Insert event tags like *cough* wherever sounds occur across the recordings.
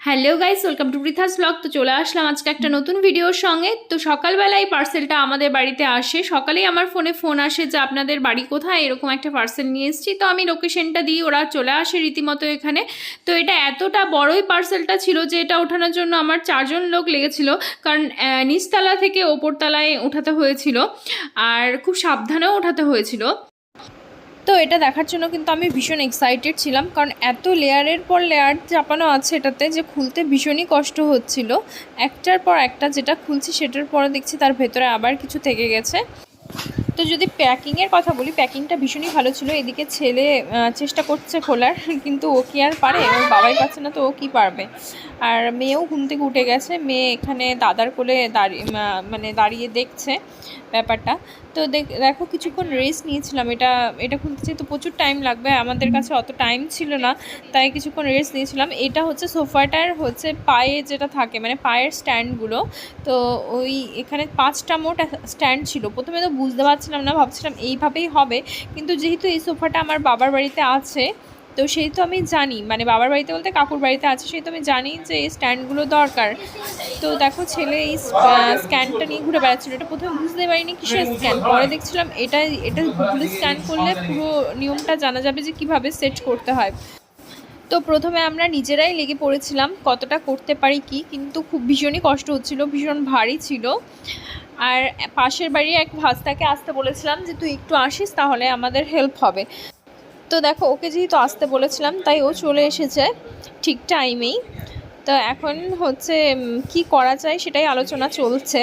Hello guys welcome to Pritha's blog তো চলে আসলাম আজকে একটা নতুন ভিডিওর সঙ্গে। তো সকালবেলায় পার্সেলটা আমাদের বাড়িতে আসে। সকালেই আমার ফোনে ফোন আসে যে, আপনাদের বাড়ি কোথায়? এরকম একটা পার্সেল নিয়ে এসেছি। তো আমি লোকেশনটা দিই, ওরা চলে আসে রীতিমতো এখানে। তো এটা এতটা বড়ই পার্সেলটা ছিল যে, এটা ওঠানোর জন্য আমার চারজন লোক লেগেছিল। কারণ নিচতলা থেকে ওপরতলায় ওঠাতে হয়েছিল। আর খুব সাবধানেও ওঠাতে হয়েছিল। তো এটা দেখার জন্য কিন্তু আমি ভীষণ এক্সাইটেড ছিলাম। কারণ এত লেয়ারের পর লেয়ার চাপানো আছে এটাতে যে খুলতে ভীষণই কষ্ট হচ্ছিল। একটার পর একটা যেটা খুলছি সেটার পরে দেখছি তার ভেতরে আবার কিছু থেকে গেছে। তো যদি প্যাকিংয়ের কথা বলি প্যাকিংটা ভীষণই ভালো ছিল। এদিকে ছেলে চেষ্টা করছে খোলার, *laughs* কিন্তু ও কি আর পারে? ওর বাবাই পাচ্ছে না, তো ও কি পারবে? আর মেয়েও ঘুম থেকে উঠে গেছে। মেয়ে এখানে দাদার কোলে দাঁড়িয়ে মানে দাঁড়িয়ে দেখছে ব্যাপারটা। তো দেখ- কিছুক্ষণ রেস্ট নিয়েছিলাম, এটা এটা খুলতে তো প্রচুর টাইম লাগবে, আমাদের কাছে অত টাইম ছিল না, তাই কিছুক্ষণ রেস্ট নিয়েছিলাম। এটা হচ্ছে সোফাটার হচ্ছে পায়ে যেটা থাকে মানে পায়ের স্ট্যান্ডগুলো তো ওই এখানে পাঁচটা মোট স্ট্যান্ড ছিল। প্রথমে তো বুঝতে পারছিলাম না, ভাবছিলাম এইভাবেই হবে, কিন্তু যেহেতু এই সোফাটা আমার বাবার বাড়িতে আছে তো সেই তো আমি জানি। মানে বাবার বাড়িতে বলতে কাকুর বাড়িতে আছে, সেই তো আমি জানি যে এই স্ট্যান্ডগুলো দরকার। তো দেখো ছেলে এই স্ক্যানটা নিয়ে ঘুরে বেড়াচ্ছিল। এটা প্রথমে বুঝতে পারিনি কিসের স্ক্যান পরে দেখছিলাম এটা এটা গুগলে স্ক্যান করলে পুরো নিয়মটা জানা যাবে যে কীভাবে সেট করতে হয়। তো প্রথমে আমরা নিজেরাই লেগে পড়েছিলাম কতটা করতে পারি কি, কিন্তু খুব ভীষণই কষ্ট হচ্ছিল, ভীষণ ভারী ছিল। আর পাশের বাড়ির এক ভাস্তাকে আসতে বলেছিলাম যে, তুই একটু আসিস তাহলে আমাদের হেল্প হবে। তো দেখো ওকে যেহেতু আসতে বলেছিলাম তাই ও চলে এসেছে ঠিক টাইমেই তো এখন হচ্ছে কি করা যায় সেটাই আলোচনা চলছে।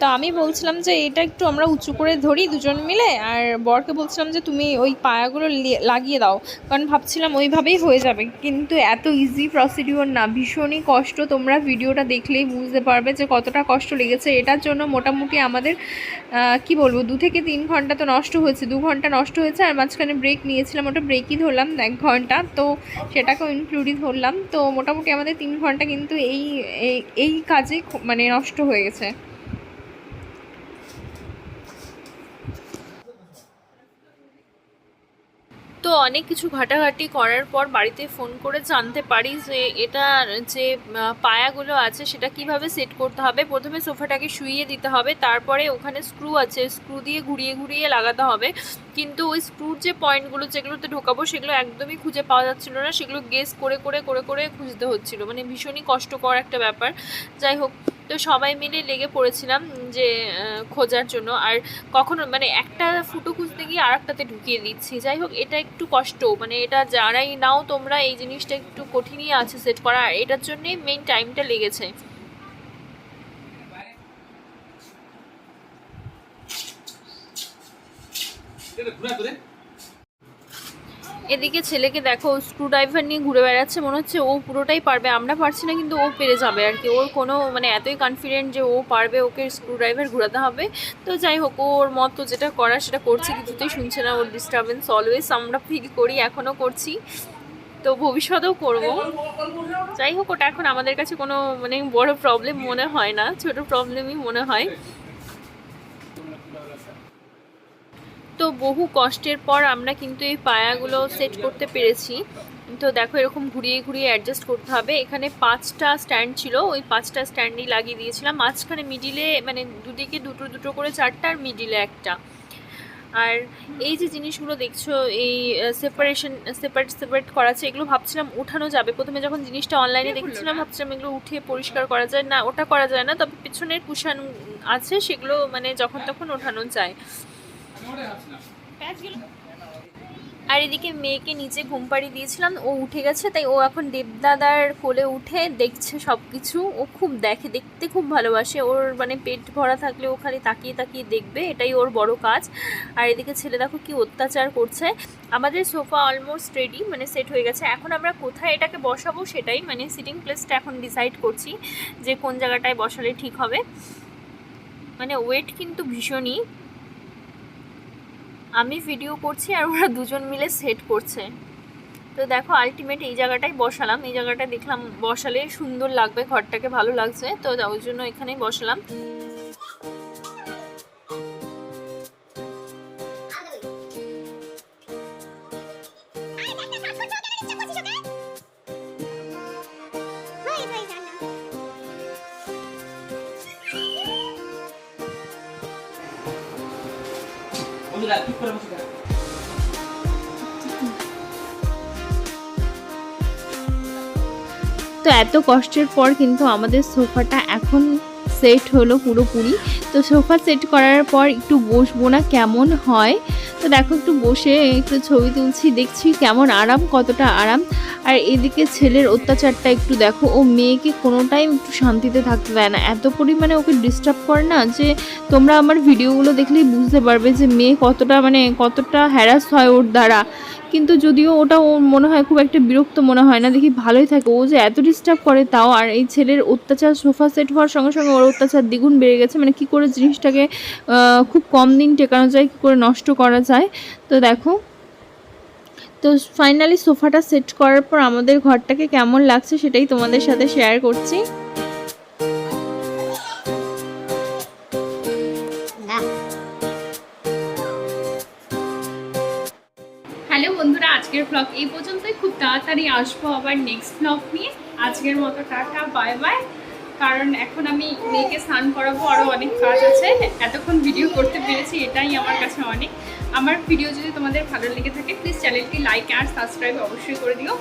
তো আমি বলছিলাম যে এটা একটু আমরা উঁচু করে ধরি দুজন মিলে, আর বরকে বলছিলাম যে তুমি ওই পায়াগুলো লাগিয়ে দাও। কারণ ভাবছিলাম ওইভাবেই হয়ে যাবে। কিন্তু এত ইজি প্রসিডিওর না, ভীষণই কষ্ট। তোমরা ভিডিওটা দেখলেই বুঝতে পারবে যে কতটা কষ্ট লেগেছে। এটার জন্য মোটামুটি আমাদের কি বলব, দু থেকে তিন ঘণ্টা তো নষ্ট হয়েছে। দু ঘণ্টা নষ্ট হয়েছে, আর মাঝখানে ব্রেক নিয়েছিলাম, ওটা ব্রেকই ধরলাম এক ঘণ্টা। তো সেটাকেও ইনক্লুডই ধরলাম। তো মোটামুটি আমাদের তিন ঘণ্টা কিন্তু এই এই- কাজে মানে নষ্ট হয়ে গেছে। তো অনেক কিছু ঘাটাঘাটি করার পর বাড়িতে ফোন করে জানতে পারি যে এটা যে পায়াগুলো আছে সেটা কীভাবে সেট করতে হবে। প্রথমে সোফাটাকে শুইয়ে দিতে হবে, তারপরে ওখানে স্ক্রু আছে, স্ক্রু দিয়ে ঘুরিয়ে ঘুরিয়ে লাগাতে হবে। কিন্তু ওই স্ক্রুর যে পয়েন্টগুলো, যেগুলোতে ঢোকাবো সেগুলো একদমই খুঁজে পাওয়া যাচ্ছিল না। সেগুলো গেস করে করে করে করে খুঁজতে হচ্ছিল। মানে ভীষণই কষ্টকর একটা ব্যাপার। যাই হোক তো সবাই মিলে লেগে পড়েছিলাম যে খোঁজার জন্য। আর কখনো মানে একটা ফুটো খুঁজতে গিয়ে আর একটাতে ঢুকিয়ে দিচ্ছি। যাই হোক, এটা একটু কষ্ট। মানে এটা যারাই নাও তোমরা এই জিনিসটা একটু কঠিনই আছে সেট করা। আর এটার জন্যেই মেইন টাইমটা লেগেছে। এদিকে ছেলেকে দেখো স্ক্রু ড্রাইভার নিয়ে ঘুরে বেড়াচ্ছে, মনে হচ্ছে ও পুরোটাই পারবে। আমরা পারছি না, কিন্তু ও পেরে যাবে আর কি। ওর কোনো মানে এতই কনফিডেন্ট যে ও পারবে ওকে স্ক্রু ড্রাইভার ঘোরাতে হবে। তো যাই হোক, ওর মতো যেটা করার সেটা করছে, কিছুতেই শুনছে না ওর ডিস্টারবেন্স অলওয়েজ আমরা ফিল করি, এখনও করছি। তো ভবিষ্যতেও করব। যাই হোক, ওটা এখন আমাদের কাছে কোনো মানে বড় প্রবলেম মনে হয় না, ছোট প্রবলেমই মনে হয়। তো বহু কষ্টের পর আমরা কিন্তু এই পায়াগুলো সেট করতে পেরেছি। তো দেখো এরকম ঘুরিয়ে ঘুরিয়ে অ্যাডজাস্ট করতে হবে। এখানে পাঁচটা স্ট্যান্ড ছিল ওই পাঁচটা স্ট্যান্ডই লাগিয়ে দিয়েছিলাম। মাঝখানে মিডিলে মানে দুদিকে দুটো দুটো করে চারটা আর মিডিলে একটা। আর এই যে জিনিসগুলো দেখছ এই সেপারেশন সেপারেট সেপারেট করা আছে এগুলো ভাবছিলাম উঠানো যাবে। প্রথমে যখন জিনিসটা অনলাইনে দেখছিলাম ভাবছিলাম এগুলো উঠিয়ে পরিষ্কার করা যায়। না ওটা করা যায় না তবে পিছনের কুশান আছে সেগুলো মানে যখন তখন ওঠানো যায়। আর এদিকে মেয়েকে নিচে ঘুম পাড়িয়ে দিয়েছিলাম, ও উঠে গেছে, তাই ও এখন দেবদাদার কোলে উঠে দেখছে সব কিছু ও খুব দেখে, দেখতে খুব ভালোবাসে, ওর মানে পেট ভরা থাকলে ও খালি তাকিয়ে তাকিয়ে দেখবে, এটাই ওর বড় কাজ। আর এদিকে ছেলে দেখো কি অত্যাচার করছে, আমাদের সোফা অলমোস্ট রেডি মানে সেট হয়ে গেছে, এখন আমরা কোথায় এটাকে বসাবো সেটাই মানে সিটিং প্লেসটা এখন ডিসাইড করছি যে কোন জায়গাটায় বসালে ঠিক হবে। মানে ওয়েট কিন্তু ভীষণই আমি ভিডিও করছি আর ওরা দুজন মিলে সেট করছে। তো দেখো আলটিমেট এই জায়গাটাই বসালাম। এই জায়গাটা দেখলাম বসালে সুন্দর লাগবে, ঘরটাকে ভালো লাগছে। তো ওই জন্য এখানেই বসালাম। তো এত কষ্টের পর কিন্তু আমাদের সোফাটা এখন সেট হলো পুরোপুরি। তো সোফা সেট করার পর একটু বসবো না, কেমন হয়? তো দেখো একটু বসে একটু ছবি তুলছি, দেখছি কেমন আরাম, কতটা আরাম। আর এদিকে ছেলের অত্যাচারটা একটু দেখো, ও মেয়েকে কোনো টাইম একটু শান্তিতে থাকতে দেয় না। এত পরিমাণে ওকে ডিস্টার্ব করে না যে তোমরা আমার ভিডিওগুলো দেখলেই বুঝতে পারবে যে মেয়ে কতটা মানে কতটা হ্যারাস হয় ওর দ্বারা। কিন্তু যদিও ওটা ওর মনে হয় খুব একটা বিরক্ত মনে হয় না, দেখি ভালোই থাকে। ও যে এত ডিস্টার্ব করে তাও, আর এই ছেলের অত্যাচার সোফা সেট হওয়ার সঙ্গে সঙ্গে ওর অত্যাচার দ্বিগুণ বেড়ে গেছে। মানে কি করে জিনিসটাকে খুব কম দিন টেকানো যায়, কী করে নষ্ট করা যায়? তো দেখো। তো ফাইনালি সোফাটা সেট করার পর আমাদের ঘরটাকে কেমন লাগছে সেটাই তোমাদের সাথে শেয়ার করছি। আজকের ব্লগ এই পর্যন্তই। খুব তাড়াতাড়ি আসব আবার নেক্সট ব্লগ নিয়ে। আজকের মতো টাটা বাই বাই কারণ এখন আমি মেয়েকে স্নান করাবো আরও অনেক কাজ আছে। এতক্ষণ ভিডিও করতে পেরেছি, এটাই আমার কাছে অনেক। আমার ভিডিও যদি তোমাদের ভালো লেগে থাকে প্লিজ চ্যানেলটি লাইক আর সাবস্ক্রাইব অবশ্যই করে দিও।